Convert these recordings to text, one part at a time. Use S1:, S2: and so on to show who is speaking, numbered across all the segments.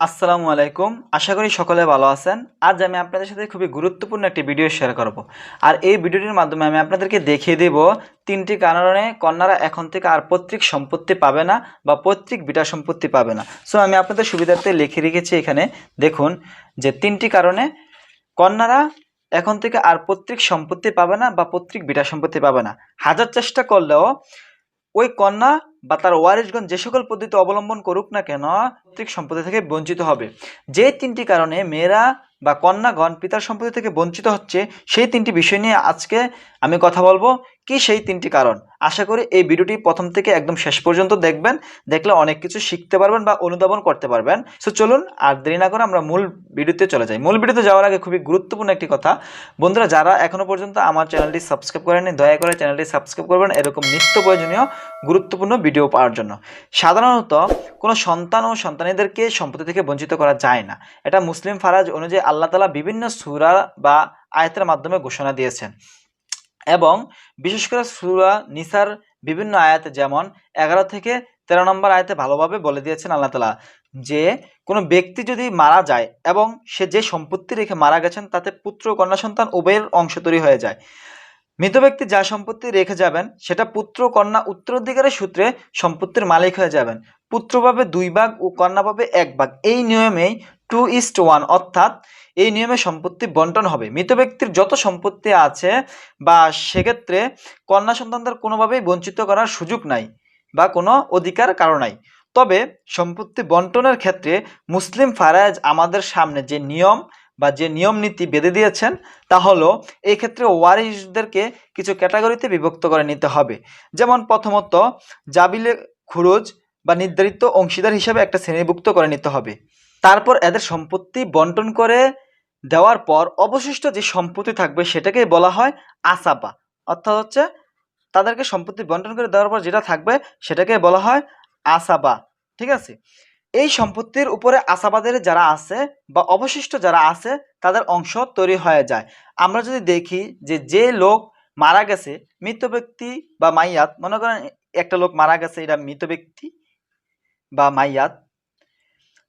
S1: আসসালামু আলাইকুম। আশা করি সকলে ভালো আছেন। আজ আমি আপনাদের সাথে খুবই গুরুত্বপূর্ণ একটি ভিডিও শেয়ার করব। আর এই ভিডিওটির মাধ্যমে আমি আপনাদেরকে দেখিয়ে দেব তিনটি কারণে কন্যারা এখন থেকে আর পৈতৃক সম্পত্তি পাবে না বা পৈতৃক বিটা সম্পত্তি পাবে না। সো আমি আপনাদের সুবিধার্থে লিখে রেখেছি এখানে, দেখুন, যে তিনটি কারণে কন্যারা এখন থেকে আর পৈতৃক সম্পত্তি পাবে না বা পৈতৃক বিটা সম্পত্তি পাবে না। হাজার চেষ্টা করলেও ওই কন্যা বা তার ওয়ারিশগণ যে সকল পদ্ধতি অবলম্বন করুক না কেন পৈতৃক সম্পত্তি থেকে বঞ্চিত হবে। যে তিনটি কারণে মেয়েরা বা কন্যাগণ পিতার সম্পত্তি থেকে বঞ্চিত হচ্ছে, সেই তিনটি বিষয় নিয়ে আজকে আমি কথা বলব। কি সেই তিনটি কারণ? আশা করি এই ভিডিওটি প্রথম থেকে একদম শেষ পর্যন্ত দেখবেন। দেখলে অনেক কিছু শিখতে পারবেন বা অনুধাবন করতে পারবেন। সো চলুন আর দেরি না করে আমরা মূল ভিডিওতে চলে যাই। মূল ভিডিওতে যাওয়ার আগে খুবই গুরুত্বপূর্ণ একটি কথা। বন্ধুরা, যারা এখনও পর্যন্ত আমার চ্যানেলটি সাবস্ক্রাইব করেননি, দয়া করে চ্যানেলটি সাবস্ক্রাইব করবেন এরকম নিত্য প্রয়োজনীয়, গুরুত্বপূর্ণ ভিডিও পাওয়ার জন্য। সাধারণত কোনো সন্তান ও সন্তানীদেরকে সম্পত্তি থেকে বঞ্চিত করা যায় না। এটা মুসলিম ফারাজ অনুযায়ী আল্লাহ তালা বিভিন্ন সুরা বা আয়তের মাধ্যমে ঘোষণা দিয়েছেন। এবং বিশেষ করে সুরা নিসার বিভিন্ন আয়াতে যেমন এগারো থেকে তেরো নম্বর আয়াতে ভালোভাবে বলে দিয়েছেন আল্লাহ তালা যে, কোনো ব্যক্তি যদি মারা যায় এবং সে যে সম্পত্তি রেখে মারা গেছেন, তাতে পুত্র, কন্যা, সন্তান উভয়ের অংশ তৈরি হয়ে যায়। মৃত ব্যক্তি যা সম্পত্তি রেখে যাবেন, সেটা পুত্র, কন্যা উত্তরাধিকারের সূত্রে সম্পত্তির মালিক হয়ে যাবেন। পুত্র পাবে দুই ভাগ ও কন্যা পাবে এক ভাগ। এই নিয়মেই টু ইস্ট ওয়ান অর্থাৎ এই নিয়মে সম্পত্তি বন্টন হবে। মৃত ব্যক্তির যত সম্পত্তি আছে বা সেক্ষেত্রে কন্যা সন্তানদের কোনোভাবেই বঞ্চিত করার সুযোগ নাই বা কোনো অধিকার কারও নাই। তবে সম্পত্তি বন্টনের ক্ষেত্রে মুসলিম ফারাজ আমাদের সামনে যে নিয়ম বা যে নিয়ম নীতি বেঁধে দিয়েছেন, তা হলো এই ক্ষেত্রে ওয়ারিসদেরকে কিছু ক্যাটাগরিতে বিভক্ত করে নিতে হবে। যেমন প্রথমত, জাবিলে খুরুজ বা নির্ধারিত অংশীদার হিসাবে একটা শ্রেণীভুক্ত করে নিতে হবে। তারপর এদের সম্পত্তি বন্টন করে দেওয়ার পর অবশিষ্ট যে সম্পত্তি থাকবে সেটাকে বলা হয় আসাবা। অর্থাৎ হচ্ছে তাদেরকে সম্পত্তি বন্টন করে দেওয়ার পর যেটা থাকবে সেটাকে বলা হয় আসাবা। ঠিক আছে? এই সম্পত্তির উপরে আসাবাদের যারা আছে বা অবশিষ্ট যারা আছে তাদের অংশ তৈরি হয়ে যায়। আমরা যদি দেখি যে যে লোক মারা গেছে, মৃত ব্যক্তি বা মাইয়াত, মনে করেন একটা লোক মারা গেছে, এটা মৃত ব্যক্তি বা মাইয়াত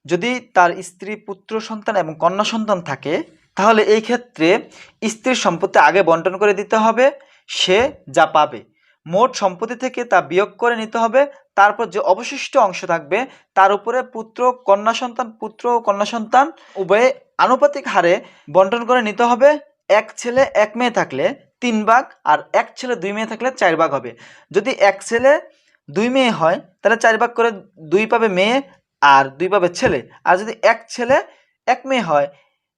S1: যদি তার স্ত্রী পুত্র সন্তান এবং কন্যা সন্তান থাকে, তাহলে এই ক্ষেত্রে স্ত্রীর সম্পত্তি আগে বন্টন করে দিতে হবে, সে যা পাবে। মোট সম্পত্তি থেকে তা বিয়োগ করে নিতে হবে, তারপর যে অবশিষ্ট অংশ থাকবে, তার উপরে পুত্র, কন্যা সন্তান, পুত্র ও কন্যা সন্তান উভয়ে আনুপাতিক হারে বন্টন করে নিতে হবে। এক ছেলে এক মেয়ে থাকলে তিন ভাগ আর এক ছেলে দুই মেয়ে থাকলে চার ভাগ হবে। যদি এক ছেলে দুই মেয়ে হয়, তাহলে চার ভাগ করে দুই পাবে মেয়ে আর দুই পাবে ছেলে। আর যদি এক ছেলে, এক মেয়ে হয়,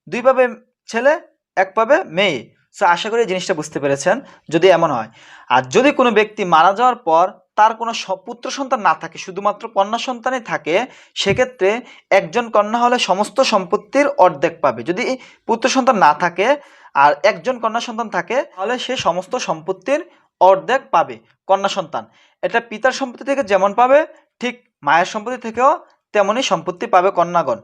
S1: দুই পাবে ছেলে, এক পাবে মেয়ে। সো আশা করি জিনিসটা বুঝতে পেরেছেন, যদি এমন হয়। আর যদি কোনো ব্যক্তি মারা যাওয়ার পর তার কোনো পুত্র সন্তান না থাকে, শুধুমাত্র কন্যা সন্তানই থাকে, সেক্ষেত্রে একজন কন্যা হলে সমস্ত সম্পত্তির অর্ধেক পাবে। যদি পুত্র সন্তান না থাকে আর একজন কন্যা সন্তান থাকে, তাহলে সে সমস্ত সম্পত্তির অর্ধেক পাবে কন্যা সন্তান। এটা পিতার সম্পত্তি থেকে যেমন পাবে, ঠিক মায়ের সম্পত্তি থেকেও তেমনই সম্পত্তি পাবে কন্যাগণ।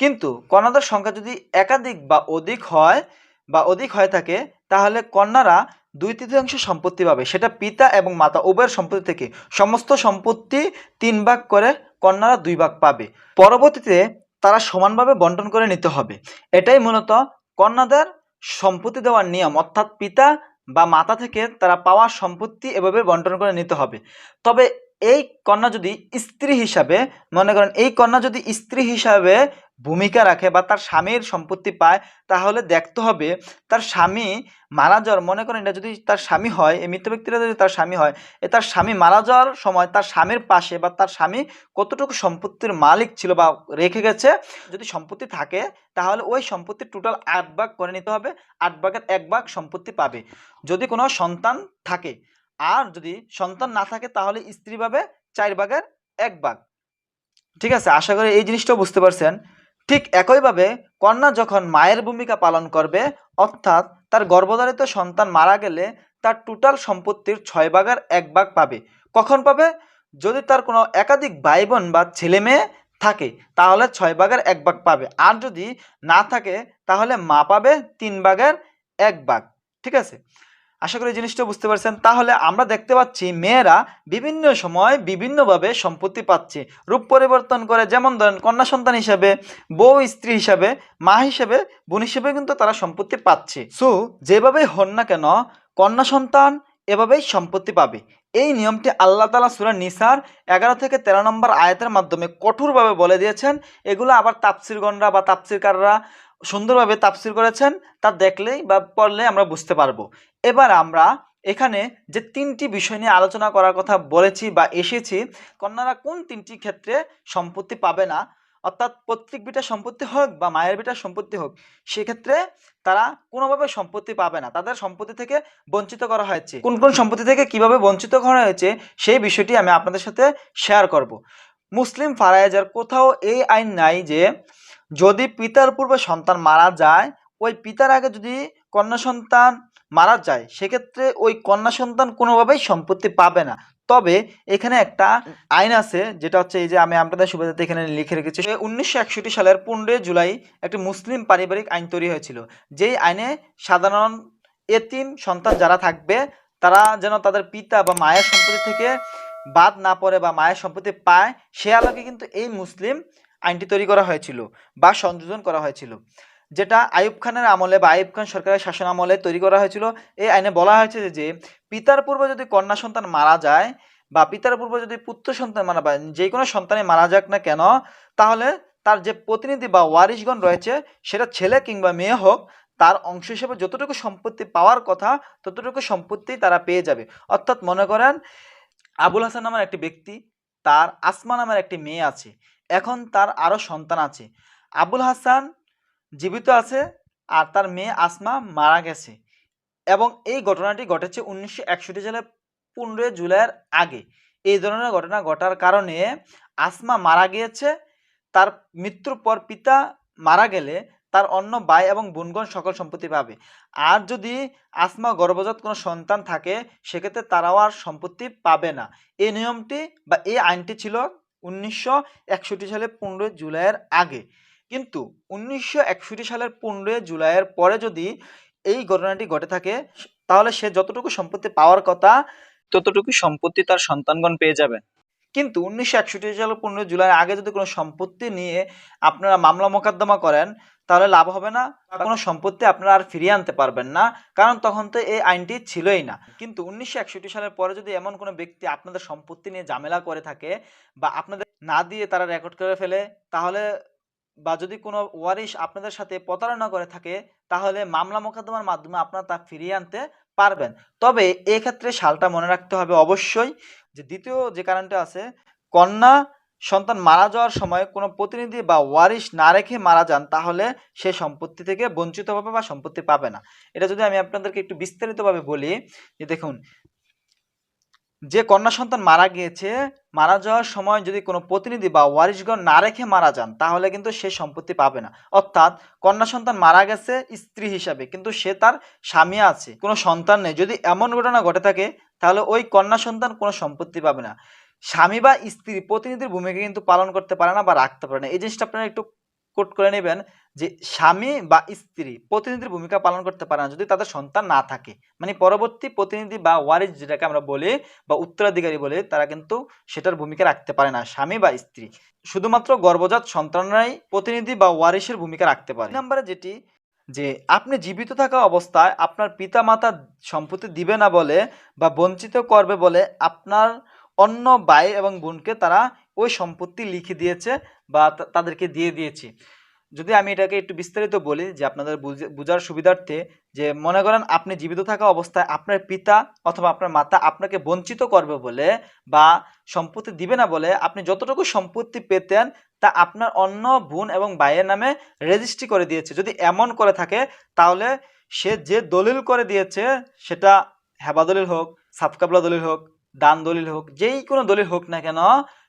S1: কিন্তু কন্যাদের সংখ্যা যদি একাধিক বা অধিক হয় বা অধিক হয়ে থাকে, তাহলে কন্যারা দুই তৃতীয়াংশ সম্পত্তি পাবে। সেটা পিতা এবং মাতা, উভয়ের সম্পত্তি থেকে। সমস্ত সম্পত্তি তিন ভাগ করে কন্যারা দুই ভাগ পাবে। পরবর্তীতে তারা সমানভাবে বন্টন করে নিতে হবে। এটাই মূলত কন্যাদের সম্পত্তি দেওয়ার নিয়ম। অর্থাৎ পিতা বা মাতা থেকে তারা পাওয়া সম্পত্তি এভাবে বন্টন করে নিতে হবে। তবে এই কন্যা যদি স্ত্রী হিসাবে, মনে করেন এই কন্যা যদি স্ত্রী হিসাবে ভূমিকা রাখে বা তার স্বামীর সম্পত্তি পায়, তাহলে দেখতে হবে তার স্বামী মারা যাওয়ার, মনে করেন এটা যদি তার স্বামী হয়, এই মৃত ব্যক্তিরা যদি তার স্বামী হয়, এ তার স্বামী মারা যাওয়ার সময় তার স্বামীর পাশে বা তার স্বামী কতটুকু সম্পত্তির মালিক ছিল বা রেখে গেছে, যদি সম্পত্তি থাকে, তাহলে ওই সম্পত্তি টোটাল আট ভাগ করে নিতে হবে, আট ভাগের এক ভাগ সম্পত্তি পাবে। যদি কোনো সন্তান থাকে আর যদি সন্তান না থাকে তাহলে স্ত্রী পাবে চার ভাগের এক ভাগ। ঠিক আছে? আশা করি এই জিনিসটাও বুঝতে পারছেন। ঠিক একইভাবে কন্যা যখন মায়ের ভূমিকা পালন করবে, অর্থাৎ তার গর্ভধারিত সন্তান মারা গেলে তার টোটাল সম্পত্তির ছয় ভাগের এক ভাগ পাবে। কখন পাবে? যদি তার কোনো একাধিক ভাই বোন বা ছেলে মেয়ে থাকে, তাহলে ছয় ভাগের এক ভাগ পাবে। আর যদি না থাকে, তাহলে মা পাবে তিন ভাগের এক ভাগ। ঠিক আছে? আশা করি জিনিসটা বুঝতে পারছেন। তাহলে আমরা দেখতে পাচ্ছি মেয়েরা বিভিন্ন সময় বিভিন্নভাবে সম্পত্তি পাচ্ছে। রূপ পরিবর্তন করে যেমন ধরেন কন্যা সন্তান হিসাবে, বউ, স্ত্রী হিসাবে, মা হিসেবে, বোন হিসেবে কিন্তু তারা সম্পত্তি পাচ্ছে। সো, যেভাবেই হন না কেন, কন্যা সন্তান এভাবেই সম্পত্তি পাবে। এই নিয়মটি আল্লাহ তালা সুরা নিসার এগারো থেকে তেরো নম্বর আয়াতের মাধ্যমে কঠোরভাবে বলে দিয়েছেন। এগুলো আবার তাপসিরগণরা বা তাপসিরকাররা সুন্দরভাবে তাফসির করেছেন, তা দেখলেই বা পড়লে আমরা বুঝতে পারব। এবার আমরা এখানে যে তিনটি বিষয় নিয়ে আলোচনা করার কথা বলেছি বা এসেছি, কন্যারা কোন তিনটি ক্ষেত্রে সম্পত্তি পাবে না? অর্থাৎ পৈতৃক বিটা সম্পত্তি হোক বা মায়ের বিটার সম্পত্তি হোক, সেক্ষেত্রে তারা কোনোভাবে সম্পত্তি পাবে না। তাদের সম্পত্তি থেকে বঞ্চিত করা হয়েছে। কোন কোন সম্পত্তি থেকে কীভাবে বঞ্চিত করা হয়েছে, সেই বিষয়টি আমি আপনাদের সাথে শেয়ার করব। মুসলিম ফারায়েজার কোথাও এই আইন নাই যে যদি পিতার পূর্বে সন্তান মারা যায়, ওই পিতার আগে যদি কন্যা সন্তান মারা যায়, সেক্ষেত্রে ওই কন্যা সন্তান কোনোভাবেই সম্পত্তি পাবে না। তবে এখানে একটা আইন আছে, যেটা হচ্ছে এই যে আমি আপনাদের সুবিধাতে এখানে লিখে রেখেছি। উনিশশো একষট্টি সালের পনেরোই জুলাই একটি মুসলিম পারিবারিক আইন তৈরি হয়েছিল। যেই আইনে সাধারণ এতিম সন্তান যারা থাকবে, তারা যেন তাদের পিতা বা মায়ের সম্পত্তি থেকে বাদ না পড়ে বা মায়ের সম্পত্তি পায়, সে আলোকে কিন্তু এই মুসলিম আইনটি তৈরি করা হয়েছিল বা সংযোজন করা হয়েছিল। যেটা আইয়ুব খানের আমলে বা আইয়ুব খান সরকারের শাসন আমলে তৈরি করা হয়েছিল। এই আইনে বলা হয়েছে যে পিতার পূর্বে যদি কন্যা সন্তান মারা যায় বা পিতার পূর্বে যদি পুত্র সন্তান মারা বা যে কোনো সন্তানে মারা যাক না কেন, তাহলে তার যে প্রতিনিধি বা ওয়ারিশগণ রয়েছে, সেটা ছেলে কিংবা মেয়ে হোক, তার অংশ হিসেবে যতটুকু সম্পত্তি পাওয়ার কথা, ততটুকু সম্পত্তি তারা পেয়ে যাবে। অর্থাৎ মনে করেন, আবুল হাসান নামের একটি ব্যক্তি, তার আসমা নামের একটি মেয়ে আছে। এখন তার আরও সন্তান আছে। আবুল হাসান জীবিত আছে আর তার মেয়ে আসমা মারা গেছে এবং এই ঘটনাটি ঘটেছে উনিশশো একষট্টি সালে পনেরোই জুলাইয়ের আগে। এই ধরনের ঘটনা ঘটার কারণে আসমা মারা গিয়েছে, তার মৃত্যুর পর পিতা মারা গেলে তার অন্য ভাই এবং বোনগণ সকল সম্পত্তি পাবে। আর যদি আসমা গর্ভজাত কোনো সন্তান থাকে, সেক্ষেত্রে তারাও আর সম্পত্তি পাবে না। এই নিয়মটি বা এই আইনটি ছিল উনিশশো একষট্টি পনেরোই জুলাইয়ের আগে। কিন্তু উনিশশো একষট্টি সালের পনেরোই জুলাইয়ের পরে যদি এই ঘটনাটি ঘটে থাকে, তাহলে সে যতটুকু সম্পত্তি পাওয়ার কথা ততটুকু সম্পত্তি তার সন্তানগণ পেয়ে যাবেন কিন্তু উনিশশো একষট্টি সালের পনেরোই জুলাইয়ের আগে যদি কোনো সম্পত্তি নিয়ে আপনারা মামলা মোকদ্দমা করেন, তাহলে লাভ হবে না কোনো সম্পত্তি আপনারা আর ফিরিয়ে আনতে পারবেন না, কারণ তখন তো এই আইনটি ছিলই না। কিন্তু উনিশশো একষট্টি সালের পরে যদি এমন কোনো ব্যক্তি আপনাদের সম্পত্তি নিয়ে ঝামেলা করে থাকে বা আপনাদের না দিয়ে তারা রেকর্ড করে ফেলে, তাহলে বা যদি কোনো ওয়ারিশ আপনাদের সাথে প্রতারণা করে থাকে তাহলে মামলা মোকদ্দমার মাধ্যমে আপনারা তা ফিরিয়ে আনতে পারবেন। তবে এক্ষেত্রে সালটা মনে রাখতে হবে অবশ্যই যে দ্বিতীয় যে কারণটা আছে, কন্যা সন্তান মারা যাওয়ার সময় কোনো প্রতিনিধি বা ওয়ারিশ না রেখে মারা যান, তাহলে সে সম্পত্তি থেকে বঞ্চিত হবে বা সম্পত্তি পাবে না। এটা যদি আমি আপনাদেরকে একটু বিস্তারিতভাবে বলি, যে দেখুন যে কন্যা সন্তান মারা গিয়েছে, মারা যাওয়ার সময় যদি কোনো প্রতিনিধি বা ওয়ারিশগণ না রেখে মারা যান, তাহলে কিন্তু সে সম্পত্তি পাবে না। অর্থাৎ কন্যা সন্তান মারা গেছে স্ত্রী হিসাবে, কিন্তু সে তার স্বামী আছে, কোনো সন্তান নেই। যদি এমন ঘটনা ঘটে থাকে, তাহলে ওই কন্যা সন্তান কোনো সম্পত্তি পাবে না। স্বামী বা স্ত্রী প্রতিনিধির ভূমিকা কিন্তু পালন করতে পারে না বা রাখতে পারে না। এই জিনিসটা আপনারা একটু কোট করে নেবেন যে স্বামী বা স্ত্রী প্রতিনিধির ভূমিকা পালন করতে পারে না যদি তাদের সন্তান না থাকে। মানে পরবর্তী প্রতিনিধি বা ওয়ারিস যেটাকে আমরা বলি বা উত্তরাধিকারী বলি, তারা কিন্তু সেটার ভূমিকা রাখতে পারে না, স্বামী বা স্ত্রী। শুধুমাত্র গর্ভজাত সন্তানরাই প্রতিনিধি বা ওয়ারিসের ভূমিকা রাখতে পারে। নাম্বারে যেটি, যে আপনি জীবিত থাকা অবস্থায় আপনার পিতা মাতা সম্পত্তি দিবে না বলে বা বঞ্চিত করবে বলে আপনার অন্য ভাই এবং বোনকে তারা ওই সম্পত্তি লিখে দিয়েছে বা তাদেরকে দিয়ে দিয়েছে। যদি আমি এটাকে একটু বিস্তারিত বলি যে আপনাদের বুঝে- বোঝার সুবিধার্থে যে মনে করেন আপনি জীবিত থাকা অবস্থায় আপনার পিতা অথবা আপনার মাতা আপনাকে বঞ্চিত করবে বলে বা সম্পত্তি দিবে না বলে আপনি যতটুকু সম্পত্তি পেতেন তা আপনার অন্য বোন এবং ভাইয়ের নামে রেজিস্ট্রি করে দিয়েছে। যদি এমন করে থাকে, তাহলে সে যে দলিল করে দিয়েছে সেটা হেবা দলিল হোক সাবকাবলা দলিল হোক, দান দলিল হোক, যেই কোনো দলিল হোক না কেন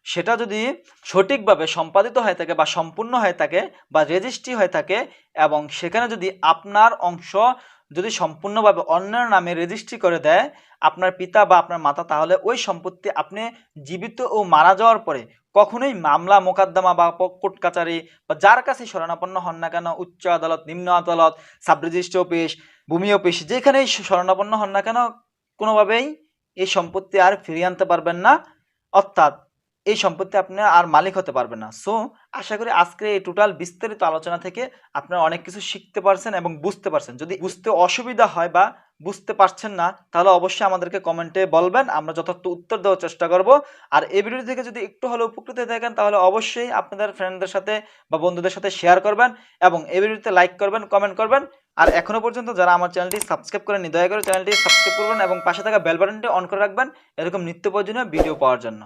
S1: সেটা যদি সঠিকভাবে সম্পাদিত হয়ে থাকে বা সম্পূর্ণ হয়ে থাকে বা রেজিস্ট্রি হয়ে থাকে এবং সেখানে যদি আপনার অংশ যদি সম্পূর্ণভাবে অন্যের নামে রেজিস্ট্রি করে দেয়, আপনার পিতা বা আপনার মাতা, তাহলে ওই সম্পত্তি আপনি জীবিত ও মারা যাওয়ার পরে কখনোই মামলা, মোকদ্দমা বা কোর্ট কাচারি বা যার কাছে শরণাপন্ন হন না কেন, উচ্চ আদালত, নিম্ন আদালত সাব রেজিস্ট্রি অফিস, ভূমি অফিস, যেখানেই শরণাপন্ন হন না কেন, কোনোভাবেই এই সম্পত্তি আর ফিরিয়ে আনতে পারবেন না। অর্থাৎ এই সম্পত্তি আপনি আর মালিক হতে পারবেন না। সো আশা করি আজকে এই টোটাল বিস্তারিত আলোচনা থেকে আপনারা অনেক কিছু শিখতে পারছেন এবং বুঝতে পারছেন। যদি বুঝতে অসুবিধা হয় বা বুঝতে পারছেন না, তাহলে অবশ্যই আমাদেরকে কমেন্টে বলবেন। আমরা যথার্থ উত্তর দেওয়ার চেষ্টা করব। আর এই ভিডিও থেকে যদি একটু হলেও উপকৃত হয়ে থাকেন, তাহলে অবশ্যই আপনাদের ফ্রেন্ডদের সাথে বা বন্ধুদের সাথে শেয়ার করবেন এবং এই ভিডিওতে লাইক করবেন কমেন্ট করবেন। আর এখনও পর্যন্ত যারা আমার চ্যানেলটি সাবস্ক্রাইব করেনি দয়া করে চ্যানেলটি সাবস্ক্রাইব করবেন এবং পাশে থাকা বেল বাটনটি অন করে রাখবেন। এরকম নিত্য প্রয়োজনীয় ভিডিও পাওয়ার জন্য।